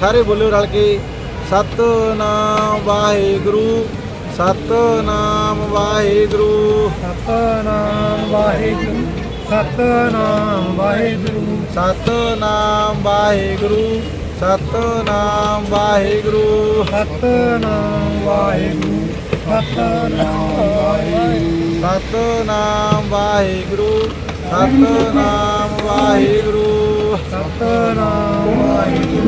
ਸਾਰੇ ਬੋਲਿਓ ਰਲ ਕੇ। ਸਤਨਾਮ ਵਾਹਿਗੁਰੂ ਸਤਨਾਮ ਵਾਹਿਗੁਰੂ। ਸਤਨਾਮ ਵਾਹਿਗੁਰੂ ਸਤਨਾਮ ਵਾਹਿਗੁਰੂ। ਸਤਨਾਮ ਵਾਹਿਗੁਰੂ ਸਤਨਾਮ ਵਾਹਿਗੁਰੂ। ਸਤਨਾਮ ਵਾਹਿਗੁਰੂ ਸਤਨਾਮ ਵਾਹਿਗੁਰੂ। ਸਤਨਾਮ ਵਾਹਿਗੁਰੂ ਸਤਨਾਮ ਵਾਹਿਗੁਰੂ। ਸਤਨਾਮ ਵਾਹਿਗੁਰੂ।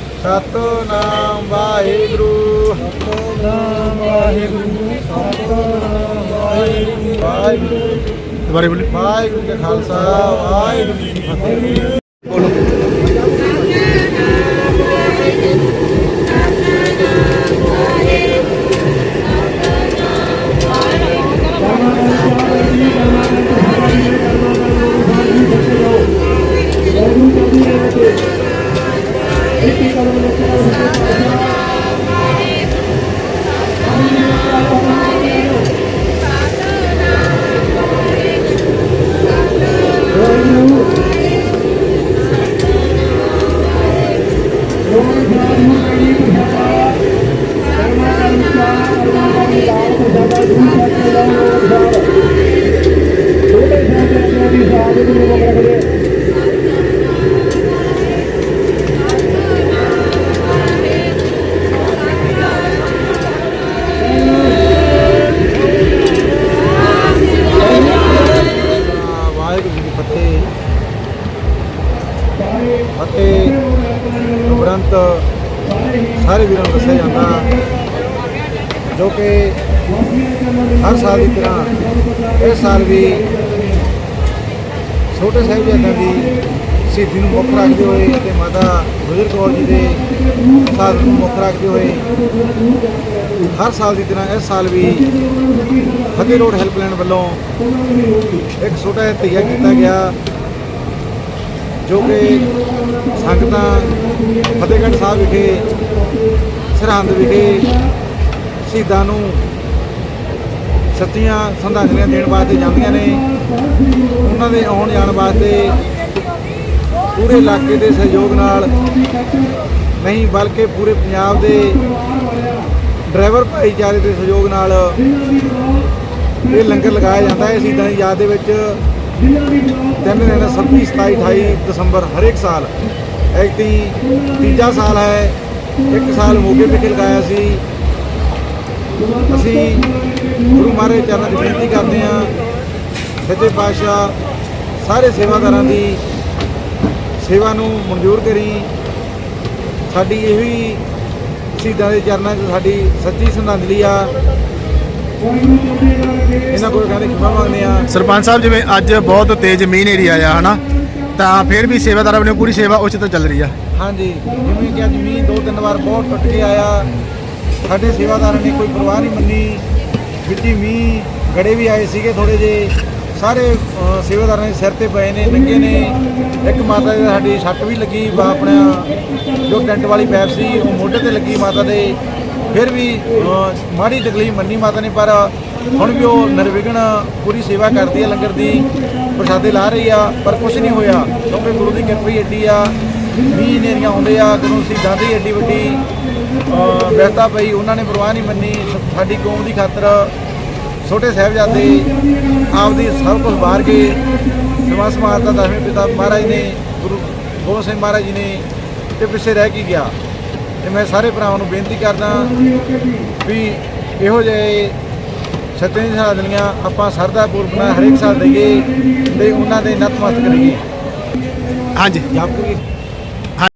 ਸਤਨਾਮ ਵਾਹਿਗੁਰੂ। ਸਤਨਾਮ ਵਾਹਿਗੁਰੂ। ਸਤਨਾਮ ਵਾਹਿਗੁਰੂ ਵਾਹਿਗੁਰੂ ਦੁਬਾਰੇ ਬੋਲੇ ਵਾਹਿਗੁਰੂ ਜੀ ਕਾ ਖਾਲਸਾ ਵਾਹਿਗੁਰੂ ਜੀ ਕੀ ਫਤਿਹ। ਵਾਹਿਗੁਰੂ ਜੀ ਕੀ ਫਤਿਹ। ਫਤਿਹ ਉਪਰੰਤ ਸਾਰੇ ਵੀਰਾਂ ਨੂੰ ਦੱਸਿਆ ਜਾਂਦਾ ਜੋ ਕਿ ਹਰ ਸਾਲ ਦੀ ਤਰ੍ਹਾਂ ਇਸ ਸਾਲ ਵੀ ਛੋਟੇ ਸਾਹਿਬਜ਼ਾਦਿਆਂ ਦੀ ਸ਼ਹੀਦੀ ਨੂੰ ਮੁੱਖ ਰੱਖਦੇ ਹੋਏ ਅਤੇ ਮਾਤਾ ਗੁਜਰ ਕੌਰ ਜੀ ਦੇ ਸਾਧ ਨੂੰ ਮੁੱਖ ਰੱਖਦੇ ਹੋਏ ਹਰ ਸਾਲ ਦੀ ਤਰ੍ਹਾਂ ਇਸ ਸਾਲ ਵੀ ਫਤਿਹ ਰੋਡ ਹੈਲਪਲਾਈਨ ਵੱਲੋਂ ਇੱਕ ਛੋਟਾ ਜਿਹਾ ਧੀਆ ਕੀਤਾ ਗਿਆ, ਜੋ ਕਿ ਸੰਗਤਾਂ ਫਤਿਹਗੜ੍ਹ ਸਾਹਿਬ ਵਿਖੇ, ਸਰਹੰਦ ਵਿਖੇ ਸ਼ਹੀਦਾਂ ਨੂੰ ਸੱਚੀਆਂ ਸੰਧਾਂਜਲੀਆਂ ਦੇਣ ਵਾਸਤੇ ਜਾਂਦੀਆਂ ਨੇ। ਉਹਨਾਂ ਦੇ ਆਉਣ ਜਾਣ ਵਾਸਤੇ ਪੂਰੇ ਇਲਾਕੇ ਦੇ ਸਹਿਯੋਗ ਨਾਲ ਨਹੀਂ, ਬਲਕਿ ਪੂਰੇ ਪੰਜਾਬ ਦੇ ਡਰਾਈਵਰ ਭਾਈਚਾਰੇ ਦੇ ਸਹਿਯੋਗ ਨਾਲ ਇਹ ਲੰਗਰ ਲਗਾਇਆ ਜਾਂਦਾ ਹੈ। ਸ਼ਹੀਦਾਂ ਦੀ ਯਾਦ ਦੇ ਵਿੱਚ ਤਿੰਨ ਦਿਨ 26 27 28 ਦਸੰਬਰ ਹਰੇਕ ਸਾਲ ਐਕਟੀ ਤੀਜਾ ਸਾਲ ਹੈ। ਇੱਕ ਸਾਲ ਮੋਗੇ ਵਿਖੇ ਲਗਾਇਆ ਸੀ। ਅਸੀਂ ਗੁਰੂ ਮਹਾਰਾਜ ਚਰਨਾਂ ਦੀ ਬੇਨਤੀ ਕਰਦੇ ਹਾਂ ਸੱਚੇ ਪਾਤਸ਼ਾਹ ਸਾਰੇ ਸੇਵਾਦਾਰਾਂ ਦੀ ਸੇਵਾ ਨੂੰ ਮਨਜ਼ੂਰ ਕਰੀ। ਸਾਡੀ ਇਹ ਵੀ ਸ਼ਹੀਦਾਂ ਦੇ ਚਰਨਾਂ 'ਚ ਸਾਡੀ ਸੱਚੀ ਸ਼ਰਧਾਂਜਲੀ ਆ। ਇਹਨਾਂ ਕੋਲ ਕਹਿੰਦੇ ਖਿਮਾ ਮੰਗਦੇ ਆ। ਸਰਪੰਚ ਸਾਹਿਬ ਜਿਵੇਂ ਅੱਜ ਬਹੁਤ ਤੇਜ਼ ਮੀਂਹ ਨੇਰੀ ਆਇਆ ਹਨਾ? ਤਾਂ ਫਿਰ ਵੀ ਸੇਵਾਦਾਰਾਂ ਵੱਲੋਂ ਪੂਰੀ ਸੇਵਾ ਉਚਿਤ ਚੱਲ ਰਹੀ ਆ। ਹਾਂਜੀ ਜਿਵੇਂ ਕਿ ਅੱਜ ਮੀਂਹ ਦੋ ਤਿੰਨ ਵਾਰ ਬਹੁਤ ਟੁੱਟ ਕੇ ਆਇਆ। ਸਾਡੇ ਸੇਵਾਦਾਰਾਂ ਨੇ ਕੋਈ ਪਰਵਾਹ ਨਹੀਂ ਮੰਨੀ। ਵਿੱਚੀ ਮੀਂਹ ਗੜੇ ਵੀ ਆਏ ਸੀਗੇ ਥੋੜੇ ਜੇ ਸਾਰੇ ਸੇਵਾਦਾਰਾਂ ਦੇ ਸਿਰ ਤੇ ਪਏ ਨੇ ਨੰਗੇ ਨੇ। ਇੱਕ ਮਾਤਾ ਦੇ ਸਾਡੀ ਸੱਟ ਵੀ ਲੱਗੀ ਵਾ ਆਪਣਾ, ਜੋ ਟੈਂਟ ਵਾਲੀ ਪੈਪ ਸੀ, ਉਹ ਮੋਢੇ ਤੇ ਲੱਗੀ ਮਾਤਾ ਦੇ। ਫਿਰ ਵੀ ਮਾੜੀ ਤਕਲੀਫ ਮੰਨੀ ਮਾਤਾ ਨੇ, ਪਰ ਹੁਣ ਵੀ ਉਹ ਨਿਰਵਿਘਨ ਪੂਰੀ ਸੇਵਾ ਕਰਦੀ ਹੈ ਲੰਗਰ ਦੀ, ਪ੍ਰਸ਼ਾਦੇ ਲਾ ਰਹੀ ਆ, ਪਰ ਕੁਝ ਨਹੀਂ ਹੋਇਆ। ਕਿਉਂਕਿ ਗੁਰੂ ਦੀ ਕਿਰਪਾ ਹੀ ਏਡੀ ਆ, ਮੀਂਹ ਹਨੇਰੀਆਂ ਆਉਂਦੇ ਆ, ਗੁਰੂ ਸ਼ਹੀਦਾਂ ਦੀ ਏਡੀ ਵੱਡੀ ਬਹਿਤਾ ਪਈ, ਉਹਨਾਂ ਨੇ ਪਰਵਾਹ ਨਹੀਂ ਮੰਨੀ। ਸਾਡੀ ਕੌਮ ਦੀ ਖਾਤਰ ਛੋਟੇ ਸਾਹਿਬਜ਼ਾਦੇ ਆਪਦੀ ਸਭ ਕੁਝ ਵਾਰ ਕੇ ਸਮਾਂ ਸਮਾਜ ਦਾ ਦਸਵੇਂ ਪਿਤਾ ਮਹਾਰਾਜ ਨੇ ਗੁਰੂ ਗੋਬਿੰਦ ਸਿੰਘ ਮਹਾਰਾਜ ਜੀ ਨੇ ਤੇ ਪਿੱਛੇ ਰਹਿ ਕੇ ਗਿਆ। ਤੇ ਮੈਂ ਸਾਰੇ ਭਰਾਵਾਂ ਨੂੰ ਬੇਨਤੀ ਕਰਦਾ ਵੀ ਇਹੋ ਜਿਹੇ ਸੱਚੇ ਸ਼ਹਾਦਲੀਆਂ ਆਪਾਂ ਸਰਦਾ ਪੂਰਵ ਨਾਲ ਹਰੇਕ ਸਾਲ ਦਈਏ ਤੇ ਉਹਨਾਂ ਦੇ ਨਤਮਸਤਕ ਕਰੀਏ। ਹਾਂਜੀ। ਜਪ ਕਰੀਏ